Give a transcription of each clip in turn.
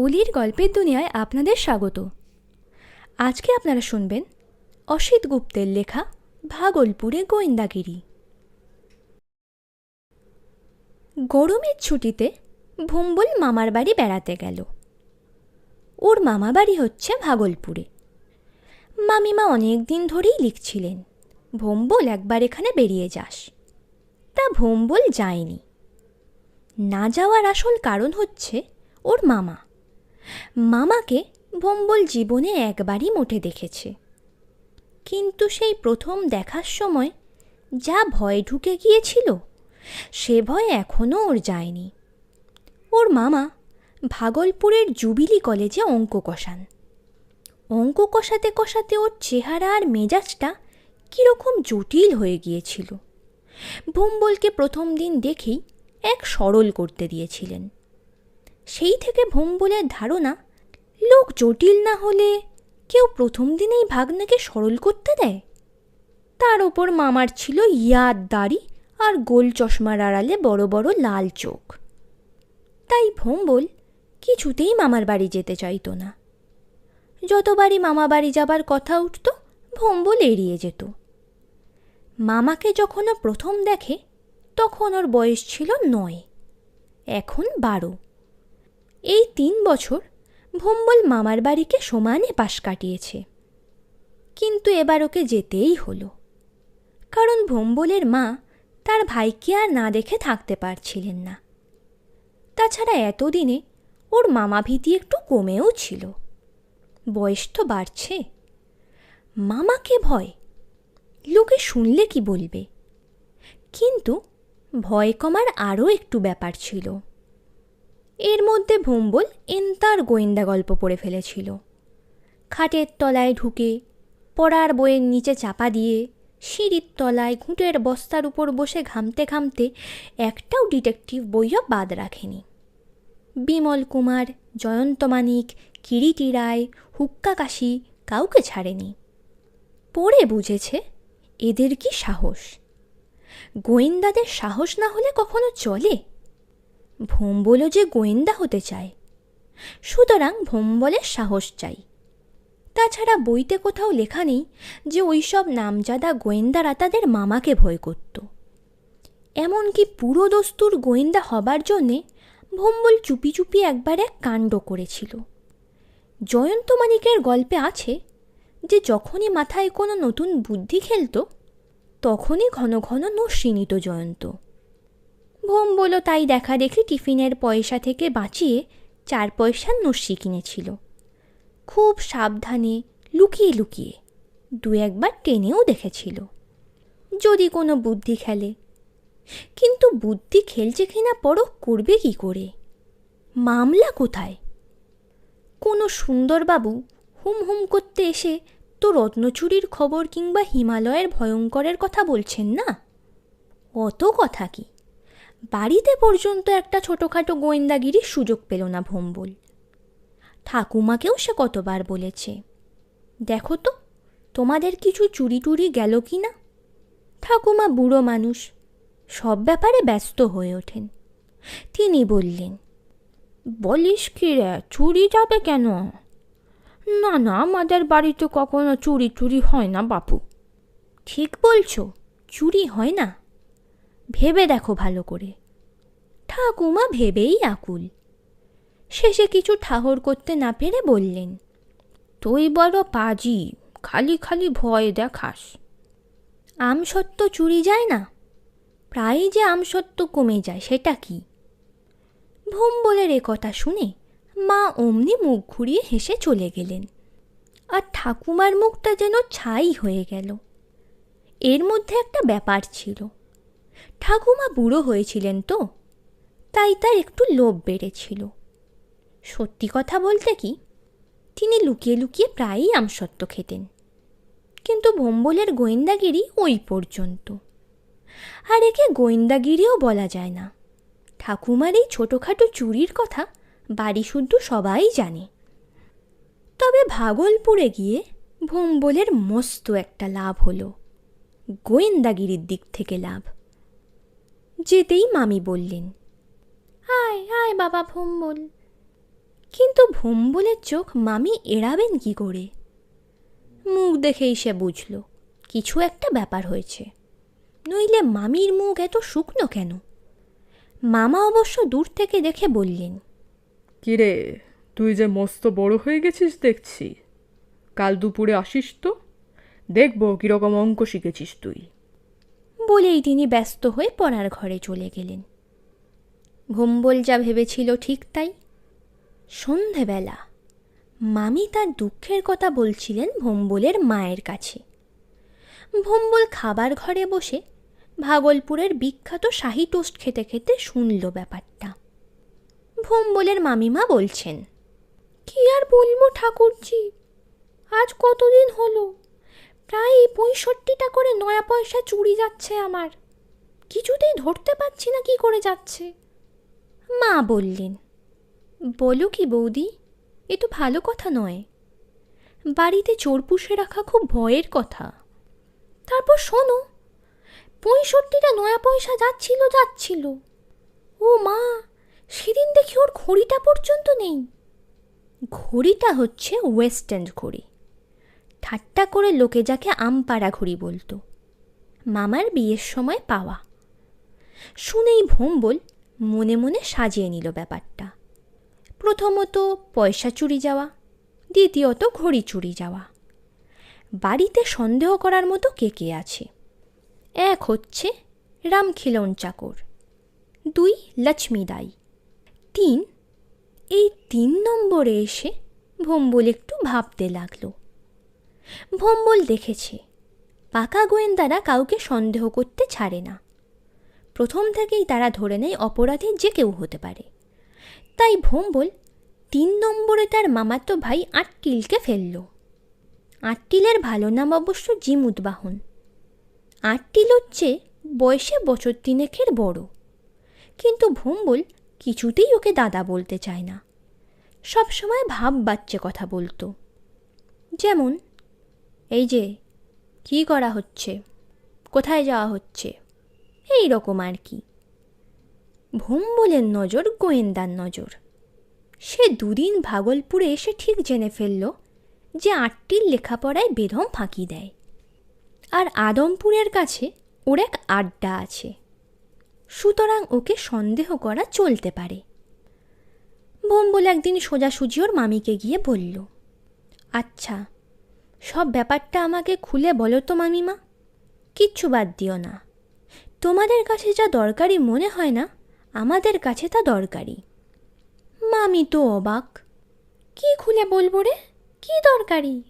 অলির গল্পের দুনিয়ায় আপনাদের স্বাগত। আজকে আপনারা শুনবেন অসিত গুপ্তের লেখা ভাগলপুরে গোয়েন্দাগিরি। গরমের ছুটিতে ভুম্বল মামার বাড়ি বেড়াতে গেল। ওর মামা বাড়ি হচ্ছে ভাগলপুরে। মামিমা অনেক দিন ধরেই লিখছিলেন, ভোম্বল, একবার এখানে বেরিয়ে যাস। তা ভোম্বল যায়নি। না যাওয়ার আসল কারণ হচ্ছে ওর মামা। মামাকে ভোম্বল জীবনে একবারই মোটে দেখেছে। কিন্তু সেই প্রথম দেখার সময় যা ভয় ঢুকে গিয়েছিল, সে ভয় এখনও ওর যায়নি। ওর মামা ভাগলপুরের জুবিলি কলেজে অঙ্ক কষান। অঙ্ক কষাতে কষাতে ওর চেহারা আর মেজাজটা কীরকম জটিল হয়ে গিয়েছিল। ভোম্বলকে প্রথম দিন দেখেই এক সরল করতে দিয়েছিলেন। সেই থেকে ভোম্বলের ধারণা, লোক জটিল না হলে কেউ প্রথম দিনেই ভাগ্নাকে সরল করতে দেয়। তার ওপর মামার ছিল ইয়াদ দাড়ি আর গোল চশমার আড়ালে বড় বড় লাল চোখ। তাই ভোম্বল কিছুতেই মামার বাড়ি যেতে চাইতো না। যতবারই মামা বাড়ি যাবার কথা উঠত ভোম্বল এড়িয়ে যেত। মামাকে যখন প্রথম দেখে, তখন ওর বয়স ছিল নয়, এখন বারো। এই তিন বছর ভোম্বল মামার বাড়িকে সমানে পাশ কাটিয়েছে। কিন্তু এবার ওকে যেতেই হলো। কারণ ভোম্বলের মা তার ভাইকে আর না দেখে থাকতে পারছিলেন না। তাছাড়া এতদিনে ওর মামা ভীতি একটু কমেও ছিল। বয়স তো বাড়ছে। মামাকে ভয়? লোকে শুনলে কি বলবে? কিন্তু ভয় কমার আরও একটু ব্যাপার ছিল। এর মধ্যে ভোম্বল এন্তার গোয়েন্দা গল্প পড়ে ফেলেছিল। খাটের তলায় ঢুকে, পড়ার বইয়ের নিচে চাপা দিয়ে, সিঁড়ির তলায় ঘুঁটের বস্তার উপর বসে ঘামতে ঘামতে একটাও ডিটেকটিভ বইও বাদ রাখেনি। বিমল কুমার, জয়ন্ত মানিক, কিরিটি রায়, হুক্কা কাশি কাউকে ছাড়েনি। পড়ে বুঝেছে, এদের কি সাহস? গোয়েন্দাদের সাহস না হলে কখনো চলে? ভোম্বলও যে গোয়েন্দা হতে চায়। সুতরাং ভোম্বলের সাহস চাই। তাছাড়া বইতে কোথাও লেখা নেই যে ওইসব নামজাদা গোয়েন্দারা তাদের মামাকে ভয় করত। এমনকি পুরো দস্তুর গোয়েন্দা হবার জন্যে ভোম্বল চুপি চুপি একবার এক কাণ্ড করেছিল। জয়ন্ত মানিকের গল্পে আছে যে যখনই মাথায় কোনো নতুন বুদ্ধি খেলত, তখনই ঘন ঘন নস্যি নিত জয়ন্ত বলো তাই দেখা দেখি টিফিনের পয়সা থেকে বাঁচিয়ে চার পয়সার নস্যি কিনেছিল। খুব সাবধানে লুকিয়ে লুকিয়ে দু একবার টেনেও দেখেছিল। যদি কোনো বুদ্ধি খেলে। কিন্তু বুদ্ধি খেলছে কিনা পরখ করবে কি করে? মামলা কোথায়? কোনো সুন্দরবাবু হুম হুম করতে এসে তো রত্নচুরির খবর কিংবা হিমালয়ের ভয়ঙ্করের কথা বলছেন না? অত কথা কি? বাড়িতে পর্যন্ত একটা ছোটোখাটো গোয়েন্দাগিরির সুযোগ পেল না ভোম্বল। ঠাকুমাকেও সে কতবার বলেছে, দেখো তো, তোমাদের কিছু চুরি টুরি গেল কি না? ঠাকুমা বুড়ো মানুষ সব ব্যাপারে ব্যস্ত হয়ে ওঠেন। তিনি বললেন, বলিস কি রে, চুরি যাবে কেন? না না, আমাদের বাড়িতে কখনো চুরি টুরি হয় না বাপু। ঠিক বলছো, চুরি হয় না? ভেবে দেখো ভালো করে। ঠাকুমা ভেবেই আকুল। শেষে কিছু ঠাহর করতে না পেরে বললেন, তুই বড় পাজি, খালি খালি ভয় দেখাস। আমসত্ত্ব চুরি যায় না? প্রায়ই যে আমসত্ত্ব কমে যায়, সেটা কি? ভোম্বলের এ কথা শুনে মা অমনি মুখ ঘুরিয়ে হেসে চলে গেলেন। আর ঠাকুমার মুখটা যেন ছাই হয়ে গেল। এর মধ্যে একটা ব্যাপার ছিল। ঠাকুমা বুড়ো হয়েছিলেন তো, তাই তার একটু লোভ বেড়েছিল। সত্যি কথা বলতে কি, তিনি লুকিয়ে লুকিয়ে প্রায়ই আমসত্ত্ব খেতেন, কিন্তু ভোম্বলের গোয়েন্দাগিরি ওই পর্যন্ত। আর একে গোয়েন্দাগিরিও বলা যায় না। ঠাকুমার এই ছোটোখাটো চুরির কথা বাড়ি শুদ্ধ সবাই জানে। তবে ভাগলপুরে গিয়ে ভোম্বলের মস্ত একটা লাভ হলো, গোয়েন্দাগিরির দিক থেকে লাভ। যেতেই মামি বললেন, আয় আয় বাবা ভোম্বল। কিন্তু ভোম্বলের চোখ মামি এড়াবেন কি করে? মুখ দেখেই সে বুঝল, কিছু একটা ব্যাপার হয়েছে। নইলে মামির মুখ এত শুকনো কেন? মামা অবশ্য দূর থেকে দেখে বললেন কিরে তুই যে মস্ত বড় হয়ে গেছিস দেখছি। কাল দুপুরে আসিস তো? দেখব কীরকম অঙ্ক শিখেছিস তুই। বলেই তিনি ব্যস্ত হয়ে পড়ার ঘরে চলে গেলেন। ভোম্বল যা ভেবেছিল ঠিক তাই। সন্ধেবেলা মামি তার দুঃখের কথা বলছিলেন ভোম্বলের মায়ের কাছে। ভোম্বল খাবার ঘরে বসে ভাগলপুরের বিখ্যাত শাহি টোস্ট খেতে খেতে শুনল ব্যাপারটা। ভোম্বলের মামিমা বলছেন, কি আর বলব ঠাকুরজি? আজ কতদিন হলো? প্রায় পঁয়ষট্টিটা করে নয়া পয়সা চুরি যাচ্ছে আমার। কিছুতেই ধরতে পারছি না কি করে যাচ্ছে। মা বললেন, বলো কি বৌদি, এ তো ভালো কথা নয়। বাড়িতে চোর পুষে রাখা খুব ভয়ের কথা। তারপর শোনো, পঁয়ষট্টিটা নয়া পয়সা যাচ্ছিল যাচ্ছিল। ও মা, সেদিন দেখি ওর ঘড়িটা পর্যন্ত নেই। ঘড়িটা হচ্ছে ওয়েস্ট এন্ড ঘড়ি। ঠাট্টা করে লোকে যাকে আমপাড়া ঘড়ি বলতো। মামার বিয়ের সময় পাওয়া। শুনেই ভোম্বল মনে মনে সাজিয়ে নিল ব্যাপারটা। প্রথমত পয়সা চুরি যাওয়া, দ্বিতীয়ত ঘড়ি চুরি যাওয়া। বাড়িতে সন্দেহ করার মতো কে কে আছে? এক হচ্ছে রামখিলন চাকর, দুই লক্ষ্মী দাই, তিন, এই তিন নম্বরে এসে ভোম্বল একটু ভাবতে লাগল। ভোম্বল দেখেছে। পাকা গোয়েন্দারা কাউকে সন্দেহ করতে ছাড়ে না। প্রথম থেকেই তারা ধরে নেয় অপরাধী যে কেউ হতে পারে। তাই ভোম্বল তিন নম্বরে তার মামাতো ভাই আটটিলকে ফেলল। আটটিলের ভালো নাম অবশ্য জিম জিমুদবাহন আটটিল হচ্ছে বয়সে বছর তিনেকের বড়। কিন্তু ভোম্বল কিছুতেই ওকে দাদা বলতে চায় না। সবসময় ভাব বাচ্চে কথা বলতো। যেমন এই যে, কি করা হচ্ছে? কোথায় যাওয়া হচ্ছে? এই রকম আর কি। ভোম্বলের নজর, গোয়েন্দার নজর। সে দুদিন ভাগলপুরে এসে ঠিক জেনে ফেলল যে আটটির লেখাপড়ায় বেদম ফাঁকি দেয়। আর আদমপুরের কাছে ওর এক আড্ডা আছে। সুতরাং ওকে সন্দেহ করা চলতে পারে। বোম্বল একদিন সোজাসুজি ওর মামিকে গিয়ে বলল আচ্ছা সব ব্যাপারটা আমাকে খুলে বলো তো মামিমা। কিচ্ছু বাদ দিও না। তোমাদের কাছে যা দরকারি মনে হয় না, আমাদের কাছে তা দরকারি। মামি তো অবাক। কি খুলে বলব রে? কি দরকারি?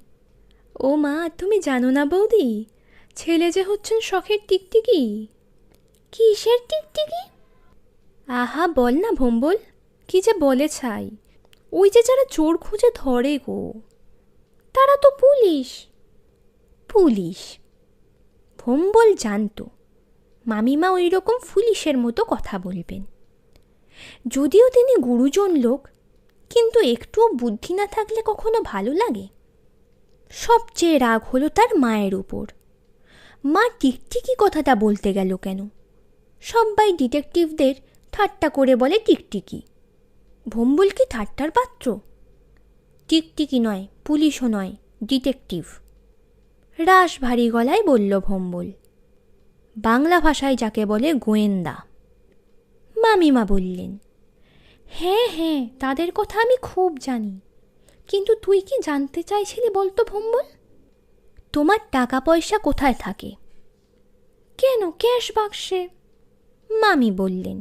ও মা, তুমি জানো না বৌদি, ছেলে যে হচ্ছেন শখের টিকটিকি। কিসের টিকটিকি? আহা, বল না ভম্বল, কি যে বলে ছাই। ওই যে যারা চোর খুঁজে ধরে গো। তারা তো পুলিশ। পুলিশ। ভম্বল জানতো, মামিমা ওই রকম পুলিশের মতো কথা বলবেন। যদিও তিনি গুরুজন লোক, কিন্তু একটুও বুদ্ধি না থাকলে কখনো ভালো লাগে। সবচেয়ে রাগ হলো তার মায়ের উপর। মা টিকটিকি কথাটা বলতে গেল কেন? সবাই ডিটেকটিভদের ঠাট্টা করে বলে টিকটিকি। ভম্বল কি ঠাট্টার পাত্র? টিকটিকি নয়, পুলিশও নয়, ডিটেকটিভ। রাস ভারী গলায় বলল ভম্বল, বাংলা ভাষায় যাকে বলে গোয়েন্দা। মামিমা বললেন হ্যাঁ হ্যাঁ তাদের কথা আমি খুব জানি, কিন্তু তুই কি জানতে চাইছিলি বলতো ভম্বল? তোমার টাকা পয়সা কোথায় থাকে? কেন ক্যাশ বাক্সে? মামি বললেন,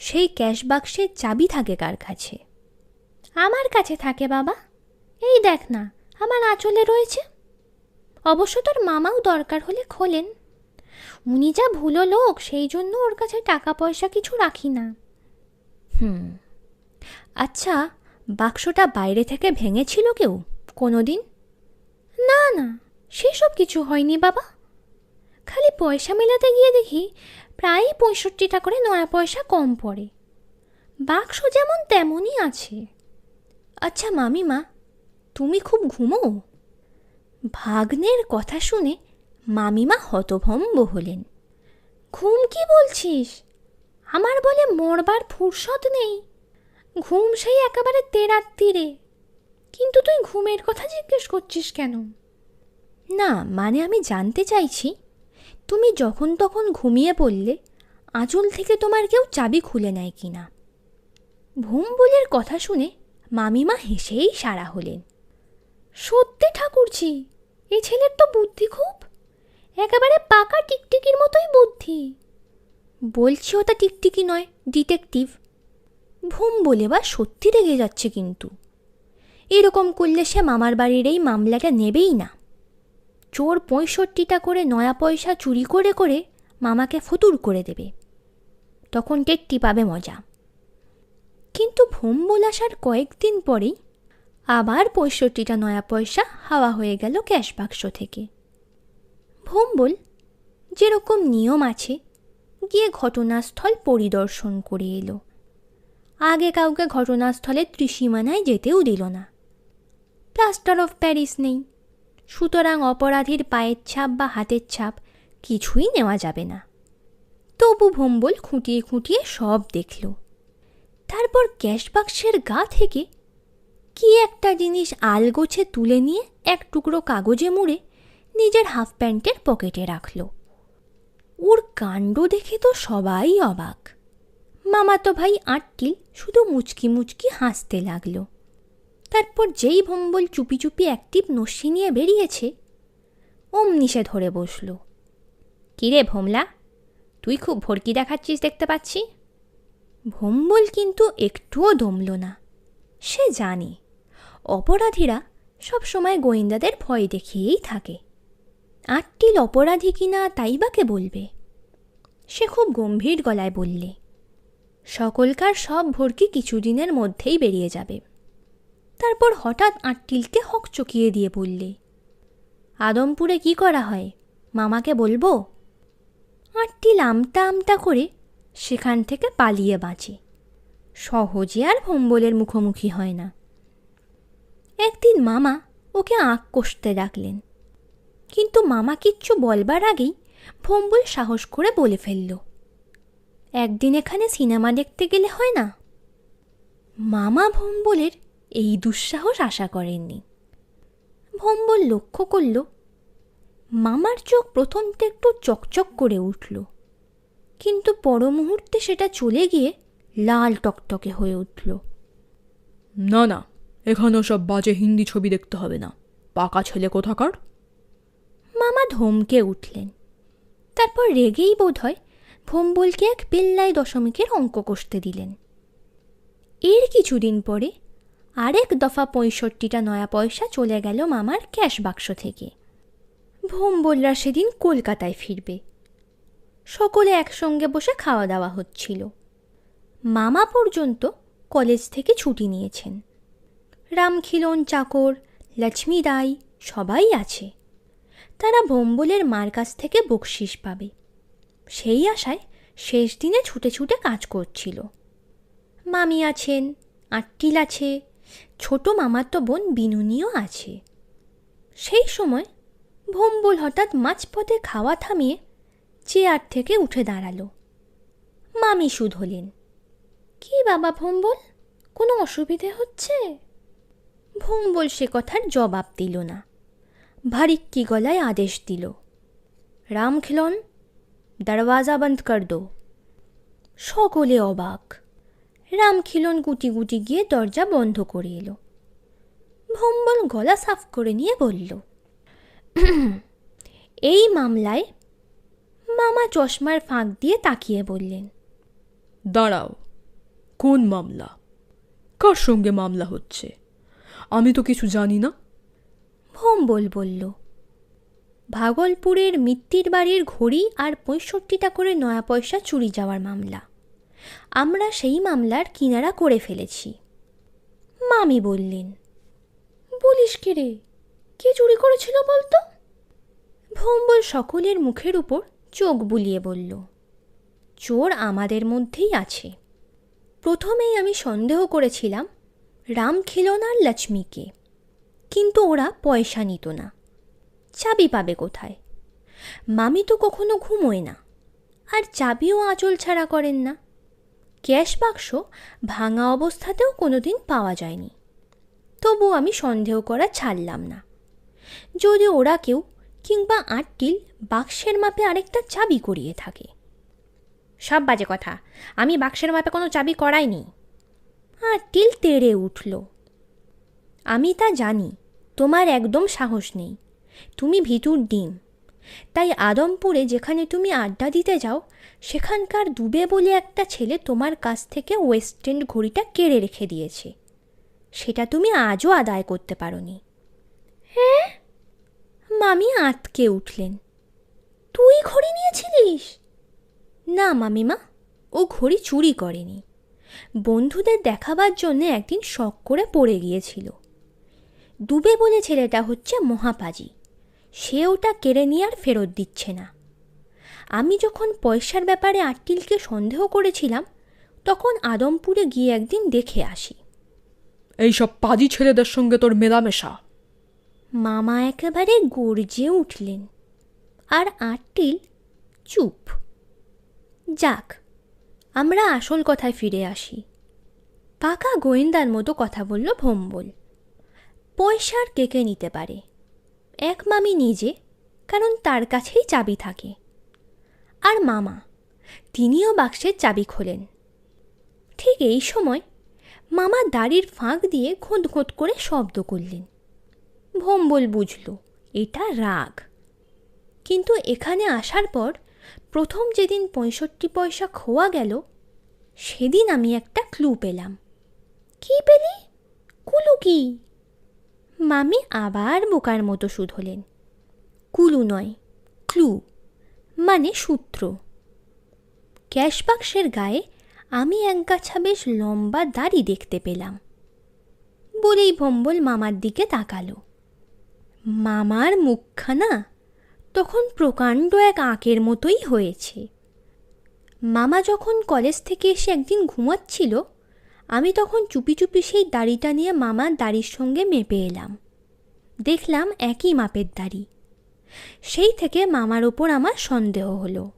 সেই ক্যাশ বাক্সের চাবি থাকে কার কাছে? আমার কাছে থাকে, বাবা। এই দেখ না, আমার আঁচলে রয়েছে। অবশ্য তোর মামাও দরকার হলে খোলেন। উনি যা ভুলো লোক, সেই জন্য ওর কাছে টাকা পয়সা কিছু রাখি না। হুম। আচ্ছা বাক্সটা বাইরে থেকে ভেঙেছিল কেউ কোনো দিন না না, সেসব কিছু হয়নি, বাবা। খালি পয়সা মেলাতে গিয়ে দেখি প্রায় পঁয়ষট্টিটা করে নয়া পয়সা কম পড়ে। বাক্স যেমন তেমনই আছে। আচ্ছা মামিমা, তুমি খুব ঘুমো? ভাগ্নের কথা শুনে মামিমা হতভম্ব হলেন। ঘুম কি বলছিস? আমার বলে মরবার ফুরসত নেই। ঘুম সেই একেবারে তেরার তীরে কিন্তু তুই ঘুমের কথা জিজ্ঞেস করছিস কেন? না মানে আমি জানতে চাইছি, তুমি যখন তখন ঘুমিয়ে পড়লে আঁচল থেকে তোমার কেউ চাবি খুলে নেয় কি কিনা? ভুম্বুলের কথা শুনে মামিমা হেসেই সারা হলেন। সত্যি ঠাকুরজি, এ ছেলের তো বুদ্ধি খুব। একেবারে পাকা টিকটিকির মতোই বুদ্ধি। বলছি ওটা টিকটিকি নয়, ডিটেকটিভ। ভুম বলে বা সত্যি রেগে যাচ্ছে কিন্তু। এরকম করলে সে মামার বাড়ির এই মামলাটা নেবেই না। চোর পঁয়ষট্টিটা করে নয়া পয়সা চুরি করে করে মামাকে ফতুর করে দেবে। তখন টেট্টি পাবে মজা। কিন্তু ভোম্বল আসার কয়েকদিন পরেই আবার পঁয়ষট্টিটা নয়া পয়সা হাওয়া হয়ে গেল ক্যাশ বাক্স থেকে। ভোম্বল যেরকম নিয়ম আছে, গিয়ে ঘটনাস্থল পরিদর্শন করে এলো। আগে কাউকে ঘটনাস্থলে ত্রিসীমানায় যেতেও দিল না। প্লাস্টার অফ প্যারিস নেই। সুতরাং অপরাধীর পায়ের ছাপ বা হাতের ছাপ কিছুই নেওয়া যাবে না। তবু ভোম্বল খুঁটিয়ে খুঁটিয়ে সব দেখল। তারপর ক্যাশ বাক্সের গা থেকে কি একটা জিনিস আলগোছে তুলে নিয়ে এক টুকরো কাগজে মুড়ে নিজের হাফ প্যান্টের পকেটে রাখল। ওর কাণ্ড দেখে তো সবাই অবাক। মামাতো ভাই আটটিল শুধু মুচকি মুচকি হাসতে লাগল। তারপর যেই ভম্বল চুপি চুপি অ্যাক্টিভ নস্যি নিয়ে বেরিয়েছে, অমনি সে ধরে বসল। কিরে ভোমলা, তুই খুব ভর্কি দেখাচ্ছিস দেখতে পাচ্ছি? ভম্বল কিন্তু একটুও দমল না। সে জানে, অপরাধীরা সব সময় গোয়েন্দাদের ভয় দেখিয়েই থাকে। আটটিল অপরাধী কিনা তাই বাকে বলবে? সে খুব গম্ভীর গলায় বললে, সকলকার সব ভর্কি কিছুদিনের মধ্যেই বেরিয়ে যাবে। তারপর হঠাৎ আটটিলকে হক চকিয়ে দিয়ে বললে, আদমপুরে কি করা হয়? মামাকে বলব? আটটিল আমতা আমতা করে সেখান থেকে পালিয়ে বাঁচে। সহজে আর ভম্বলের মুখোমুখি হয় না। একদিন মামা ওকে আঁক কষতে ডাকলেন। কিন্তু মামা কিচ্ছু বলবার আগেই ভম্বল সাহস করে বলে ফেলল, একদিন এখানে সিনেমা দেখতে গেলে হয় না? মামা ভম্বলের এই দুঃসাহস আশা করেননি। ভম্বল লক্ষ্য করল, মামার চোখ প্রথমটা একটু চকচক করে উঠল। কিন্তু পর মুহূর্তে সেটা চলে গিয়ে লাল টকটকে হয়ে উঠল। না না এখানেও সব বাজে হিন্দি ছবি দেখতে হবে না। পাকা ছেলে কোথাকার? মামা ধমকে উঠলেন। তারপর রেগেই বোধ হয় ভোম্বলকে এক পেল্লাই দশমিকের অঙ্ক কষতে দিলেন। এর কিছুদিন পরে আরেক দফা পঁয়ষট্টিটা নয়া পয়সা চলে গেল মামার ক্যাশ বাক্স থেকে। ভোম্বলরা সেদিন কলকাতায় ফিরবে। সকলে একসঙ্গে বসে খাওয়া দাওয়া হচ্ছিল। মামা পর্যন্ত কলেজ থেকে ছুটি নিয়েছেন। রামখিলন, চাকর, লক্ষ্মী রায় সবাই আছে। তারা ভোম্বলের মার কাছ থেকে বকশিস পাবে। সেই আশায় শেষ দিনে ছুটে ছুটে কাজ করছিল। মামি আছেন, আটটিল আছে, ছোট মামাতো বোন বিনুনিও আছে। সেই সময় ভোম্বল হঠাৎ মাঝপথে খাওয়া থামিয়ে চেয়ার থেকে উঠে দাঁড়াল। মামি হলেন। কি বাবা ভোম্বল? কোনো অসুবিধে হচ্ছে? ভোম্বল সে কথার জবাব দিল না। ভারিক্কি গলায় আদেশ দিল, রাম খিলন, দরওয়াজা বন্ধ কর দো। সকলে অবাক। রামখিলন গুটি গুটি গিয়ে দরজা বন্ধ করে এলো। ভম্বল গলা সাফ করে নিয়ে বলল, এই মামলায় মামা চশমার ফাঁক দিয়ে তাকিয়ে বললেন দাঁড়াও কোন মামলা? কার সঙ্গে মামলা হচ্ছে? আমি তো কিছু জানি না। ভম্বল বলল ভাগলপুরের মিত্তির বাড়ির ঘড়ি আর পঁয়ষট্টিটা করে নয়া পয়সা চুরি যাওয়ার মামলা। আমরা সেই মামলার কিনারা করে ফেলেছি। মামি বললেন বলিস কে রে? কে চুরি করেছিল বলতো? ভম্বল সকলের মুখের উপর চোখ বুলিয়ে বলল, চোর আমাদের মধ্যেই আছে। প্রথমেই আমি সন্দেহ করেছিলাম রামখিলন আর লক্ষ্মীকে। কিন্তু ওরা পয়সা নিত না। চাবি পাবে কোথায়? মামি তো কখনো ঘুমোয় না। আর চাবিও আঁচল ছাড়া করেন না। ক্যাশ বাক্স ভাঙা অবস্থাতেও কোনোদিন পাওয়া যায়নি। তবু আমি সন্দেহ করা ছাড়লাম না। যদি ওরা কেউ কিংবা আটটিল বাক্সের মাপে আরেকটা চাবি করিয়ে থাকে। সব বাজে কথা। আমি বাক্সের মাপে কোনো চাবি করাইনি। আটটিল তেড়ে উঠল। আমি তা জানি। তোমার একদম সাহস নেই। তুমি ভিতুর ডিম। তাই আদমপুরে যেখানে তুমি আড্ডা দিতে যাও, সেখানকার দুবে বলে একটা ছেলে তোমার কাছ থেকে ওয়েস্ট এন্ড ঘড়িটা কেড়ে রেখে দিয়েছে। সেটা তুমি আজও আদায় করতে পারোনি। হ্যাঁ? মামি আতকে উঠলেন। তুই ঘড়ি নিয়েছিলিস? না মামিমা, ও ঘড়ি চুরি করেনি। বন্ধুদের দেখাবার জন্য একদিন শখ করে পড়ে গিয়েছিল। ডুবে বলে ছেলেটা হচ্ছে মহাপাজি। সে ওটা কেড়ে নিয়ে আর ফেরত দিচ্ছে না। আমি যখন পয়সার ব্যাপারে আটটিলকে সন্দেহ করেছিলাম, তখন আদমপুরে গিয়ে একদিন দেখে আসি। এইসব পাজি ছেলেদের সঙ্গে তোর মেলামেশা? মামা একেবারে গর্জে উঠলেন। আর আটটিল চুপ। যাক, আমরা আসল কথায় ফিরে আসি। পাকা গোয়েন্দার মতো কথা বলল ভম্বল। পয়সার কেকে নিতে পারে? এক মামি নিজে, কারণ তার কাছেই চাবি থাকে। আর মামা, তিনিও বাক্সের চাবি খোলেন। ঠিক এই সময় মামা দাড়ির ফাঁক দিয়ে খোঁত খোঁত করে শব্দ করলেন। ভম্বল বুঝল, এটা রাগ। কিন্তু এখানে আসার পর প্রথম যেদিন পঁয়ষট্টি পয়সা খোয়া গেল, সেদিন আমি একটা ক্লু পেলাম। কি পেলি? কুলু কি? মামি আবার বোকার মতো শুধলেন। কুলু নয়, ক্লু মানে সূত্র। ক্যাশ বাক্সের গায়ে আমি একগাছা বেশ লম্বা দাড়ি দেখতে পেলাম। বলেই ভম্বল মামার দিকে তাকালো। মামার মুখখানা তখন প্রকাণ্ড এক আঁকের মতোই হয়েছে। মামা যখন কলেজ থেকে এসে একদিন ঘুমাচ্ছিল, আমি তখন চুপি চুপি সেই দাড়িটা নিয়ে মামার দাড়ির সঙ্গে মেপে এলাম। দেখলাম একই মাপের দাড়ি। সেই থেকে মামার ওপর আমার সন্দেহ হলো।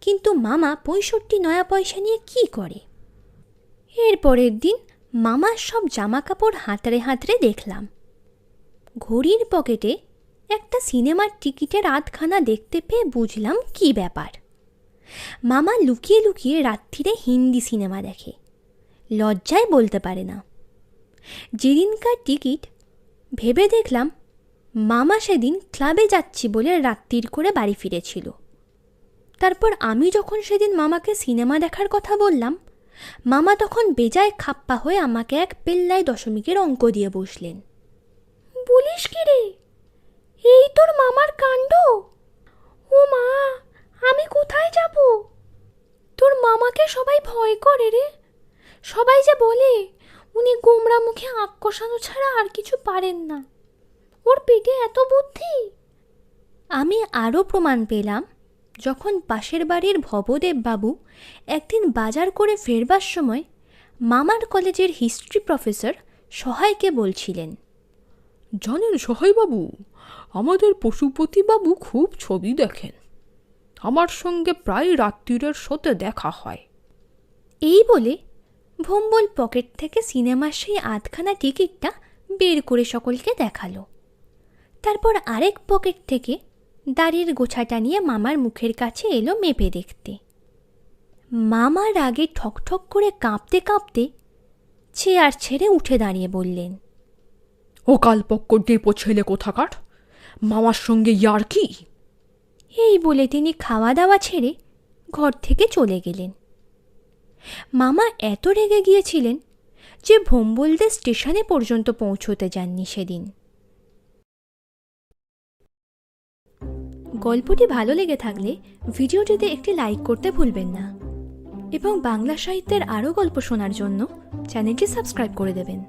কিন্তু মামা পঁয়ষট্টি নয়া পয়সা নিয়ে কি করে? এর পরের দিন মামার সব জামা কাপড় হাতড়ে হাতড়ে দেখলাম। ঘড়ির পকেটে একটা সিনেমার টিকিটের আধখানা দেখতে পেয়ে বুঝলাম কি ব্যাপার। মামা লুকিয়ে লুকিয়ে রাত্রিরে হিন্দি সিনেমা দেখে। লজ্জায় বলতে পারে না। যেদিনকার টিকিট, ভেবে দেখলাম মামা সেদিন ক্লাবে যাচ্ছি বলে রাত্রির করে বাড়ি ফিরেছিল। তারপর আমি যখন সেদিন মামাকে সিনেমা দেখার কথা বললাম, মামা তখন বেজায় খাপ্পা হয়ে আমাকে এক পেল্লায় দশমিকের অঙ্ক দিয়ে বসলেন। বলিস কি রে? এই তোর মামার কাণ্ড? ও মা, আমি কোথায় যাব? তোর মামাকে সবাই ভয় করে রে। সবাই যে বলে, উনি গোমরা মুখে আঁক ছাড়া আর কিছু পারেন না। ওর পেটে এত বুদ্ধি। আমি আরও প্রমাণ পেলাম, যখন পাশের বাড়ির ভবদেব বাবু একদিন বাজার করে ফেরবার সময় মামার কলেজের হিস্ট্রি প্রফেসর সহায়কে বলছিলেন। জানেন সহায়বাবু, আমাদের পশুপতিবাবু খুব ছবি দেখেন। আমার সঙ্গে প্রায় রাত্রিরের শোতে দেখা হয়। এই বলে ভম্বল পকেট থেকে সিনেমার সেই আধখানা টিকিটটা বের করে সকলকে দেখাল। তারপর আরেক পকেট থেকে দাড়ির গোছাটা নিয়ে মামার মুখের কাছে এলো মেপে দেখতে। মামার আগে ঠকঠক করে কাঁপতে কাঁপতে চেয়ার ছেড়ে উঠে দাঁড়িয়ে বললেন ও কালপক্ষ ডেপো ছেলে কোথাকার? মামার সঙ্গে ইয়ার কি? এই বলে তিনি খাওয়া দাওয়া ছেড়ে ঘর থেকে চলে গেলেন। মামা এত রেগে গিয়েছিলেন যে ভোম্বলদের স্টেশনে পর্যন্ত পৌঁছতে যাননি সেদিন। গল্পটি ভালো লেগে থাকলে ভিডিওটিতে একটি লাইক করতে ভুলবেন না এবং বাংলা সাহিত্যের আরও গল্প শোনার জন্য চ্যানেলটি সাবস্ক্রাইব করে দেবেন।